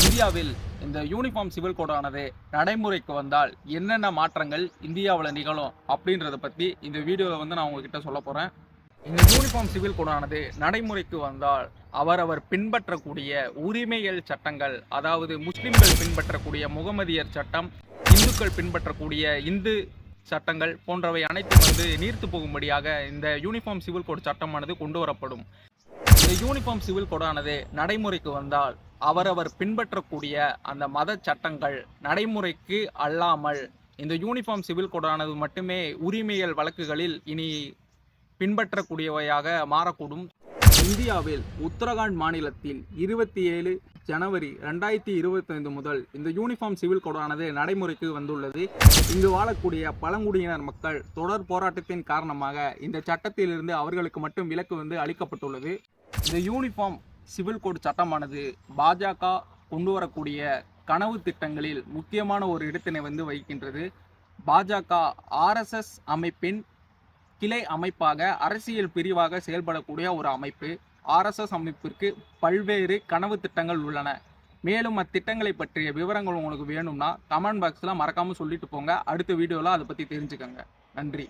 இந்தியாவில் இந்த uniform civil கோடானது நடைமுறைக்கு வந்தால் என்னென்ன மாற்றங்கள் இந்தியாவில் நிகழும் அப்படின்றத பற்றி இந்த வீடியோவில் வந்து நான் உங்ககிட்ட சொல்ல போகிறேன் இந்த யூனிஃபார்ம் சிவில் கோடானது நடைமுறைக்கு வந்தால் அவரவர் பின்பற்றக்கூடிய உரிமைகள் சட்டங்கள் அதாவது முஸ்லிம்கள் பின்பற்றக்கூடிய முகமதியர் சட்டம் இந்துக்கள் பின்பற்றக்கூடிய இந்து சட்டங்கள் போன்றவை அனைத்தும் வந்து நீர்த்து போகும்படியாக இந்த யூனிஃபார்ம் சிவில் கோட் சட்டமானது கொண்டு வரப்படும். இந்த யூனிஃபார்ம் சிவில் கோடானது நடைமுறைக்கு வந்தால் அவரவர் பின்பற்றக்கூடிய அந்த மத சட்டங்கள் நடைமுறைக்கு அல்லாமல் இந்த யூனிஃபார்ம் சிவில் கோடானது மட்டுமே உரிமையல் வழக்குகளில் இனி பின்பற்றக்கூடியவையாக மாறக்கூடும். இந்தியாவில் உத்தரகாண்ட் மாநிலத்தில் இருபத்தி ஏழு ஜனவரி ரெண்டாயிரத்தி இருபத்தைந்து முதல் இந்த யூனிஃபார்ம் சிவில் கோடானது நடைமுறைக்கு வந்துள்ளது. இங்கு வாழக்கூடிய பழங்குடியினர் மக்கள் தொடர் போராட்டத்தின் காரணமாக இந்த சட்டத்திலிருந்து அவர்களுக்கு மட்டும் விலக்கு வந்து அளிக்கப்பட்டுள்ளது. இந்த யூனிஃபார்ம் சிவில் கோட் சட்டமானது பாஜக கொண்டு வரக்கூடிய கனவு திட்டங்களில் முக்கியமான ஒரு இடத்தினை வந்து வகிக்கின்றது. பாஜக ஆர்எஸ்எஸ் அமைப்பின் கிளை அமைப்பாக அரசியல் பிரிவாக செயல்படக்கூடிய ஒரு அமைப்பு. ஆர்எஸ்எஸ் அமைப்பிற்கு பல்வேறு கனவு திட்டங்கள் உள்ளன. மேலும் அத்திட்டங்களை பற்றிய விவரங்கள் உங்களுக்கு வேணும்னா கமெண்ட் பாக்ஸில் மறக்காமல் சொல்லிட்டு போங்க. அடுத்த வீடியோவில் அதை பற்றி தெரிஞ்சுக்கோங்க. நன்றி.